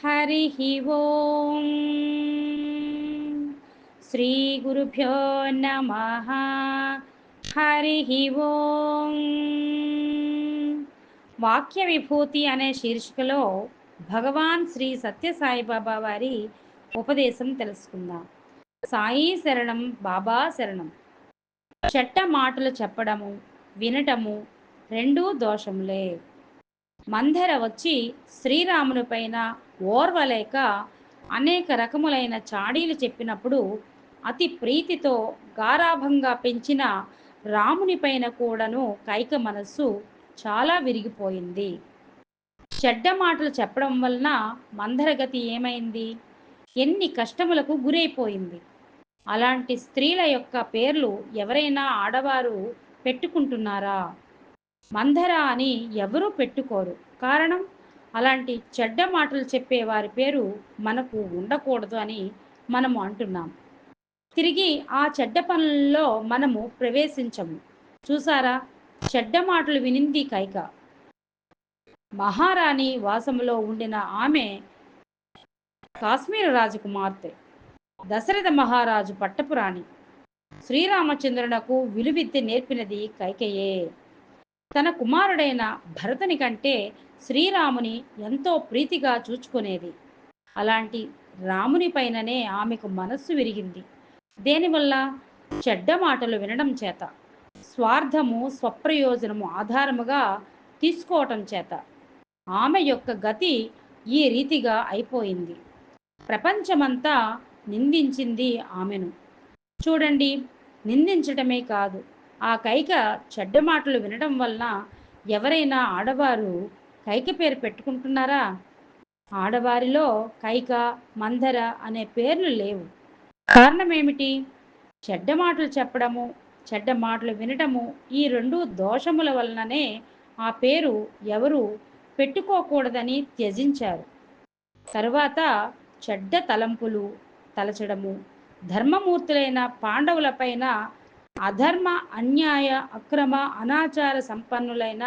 హరి ఓం శ్రీ గురుభ్యో నమ హరి ఓం వాక్య విభూతి అనే శీర్షికలో భగవాన్ శ్రీ సత్యసాయిబాబా వారి ఉపదేశం తెలుసుకుందాం. సాయి శరణం బాబా శరణం. చెట్ట మాటలు చెప్పడము వినటము రెండూ దోషములే. మందెర వచ్చి శ్రీరాముని పైన ఓర్వలేక అనేక రకములైన చాడీలు చెప్పినప్పుడు అతి ప్రీతితో గారాభంగా పెంచిన రాముని పైన కూడాను కైక మనస్సు చాలా విరిగిపోయింది. చెడ్డ మాటలు చెప్పడం వలన మందరగతి ఏమైంది? ఎన్ని కష్టములకు గురైపోయింది? అలాంటి స్త్రీల యొక్క పేర్లు ఎవరైనా ఆడవారు పెట్టుకుంటున్నారా? మందర అని ఎవరూ పెట్టుకోరు. కారణం? అలాంటి చెడ్డ మాటలు చెప్పే వారి పేరు మనకు ఉండకూడదు అని మనము అంటున్నాం. తిరిగి ఆ చెడ్డ పనుల్లో మనము ప్రవేశించము. చూసారా? చెడ్డ మాటలు వినింది కైక. మహారాణి వాసములో ఉండిన ఆమె కాశ్మీర రాజకుమార్తె. దశరథ మహారాజు పట్టపురాణి. శ్రీరామచంద్రునకు విలువిద్య నేర్పినది కైకయే. తన కుమారుడైన భరతుని కంటే శ్రీరాముని ఎంతో ప్రీతిగా చూచుకునేది. అలాంటి రాముని పైననే ఆమెకు మనస్సు విరిగింది. దేనివల్ల? చెడ్డ మాటలు వినడం చేత. స్వార్థము స్వప్రయోజనము ఆధారముగా తీసుకోవటం చేత. ఆమె యొక్క గతి ఈ రీతిగా అయిపోయింది. ప్రపంచమంతా నిందించింది ఆమెను. చూడండి నిందించటమే కాదు ఆ కైక చెడ్డ మాటలు వినడం వలన ఎవరైనా ఆడవారు కైక పేరు పెట్టుకుంటున్నారా? ఆడవారిలో కైక మందర అనే పేర్లు లేవు. కారణం ఏమిటి చెడ్డ మాటలు చెప్పడము చెడ్డ మాటలు వినటము ఈ రెండు దోషముల వలననే ఆ పేరు ఎవరు పెట్టుకోకూడదని త్యజించారు. తరువాత చెడ్డ తలంపులు తలచడము ధర్మమూర్తులైన పాండవులపైన అధర్మ అన్యాయ అక్రమ అనాచార సంపన్నులైన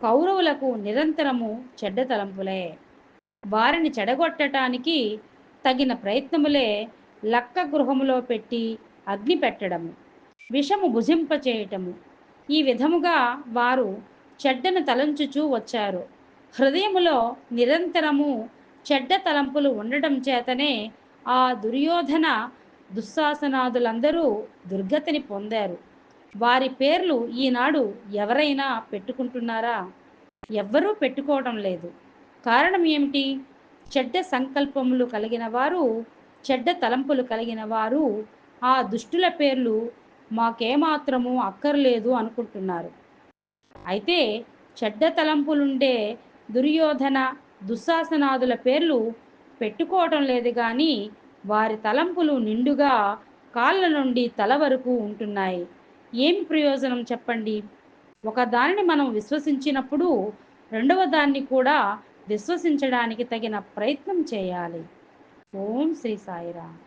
కౌరవులకు నిరంతరము చెడ్డ తలంపులే వారిని చెడగొట్టడానికి తగిన ప్రయత్నములే లక్క గృహములో పెట్టి అగ్ని పెట్టడము విషము భుజింపచేయటము. ఈ విధముగా వారు చెడ్డను తలంచుచూ వచ్చారు. హృదయములో నిరంతరము చెడ్డ తలంపులు ఉండటం చేతనే ఆ దుర్యోధన దుశ్శాసనాదులందరూ దుర్గతిని పొందారు. వారి పేర్లు ఈనాడు ఎవరైనా పెట్టుకుంటున్నారా? ఎవ్వరూ పెట్టుకోవడం లేదు. కారణం ఏమిటి? చెడ్డ సంకల్పములు కలిగిన వారు చెడ్డ తలంపులు కలిగిన వారు ఆ దుష్టుల పేర్లు మాకేమాత్రము అక్కర్లేదు అనుకుంటున్నారు. అయితే చెడ్డ తలంపులుండే దుర్యోధన దుశ్శాసనాదుల పేర్లు పెట్టుకోవటం లేదు కానీ వారి తలంపులు నిండుగా కాళ్ళ నుండి తల వరకు ఉంటున్నాయి. ఏమి ప్రయోజనం చెప్పండి? ఒక దానిని మనం విశ్వసించినప్పుడు రెండవ దాన్ని కూడా విశ్వసించడానికి తగిన ప్రయత్నం చేయాలి. ఓం శ్రీ సాయిరామ్.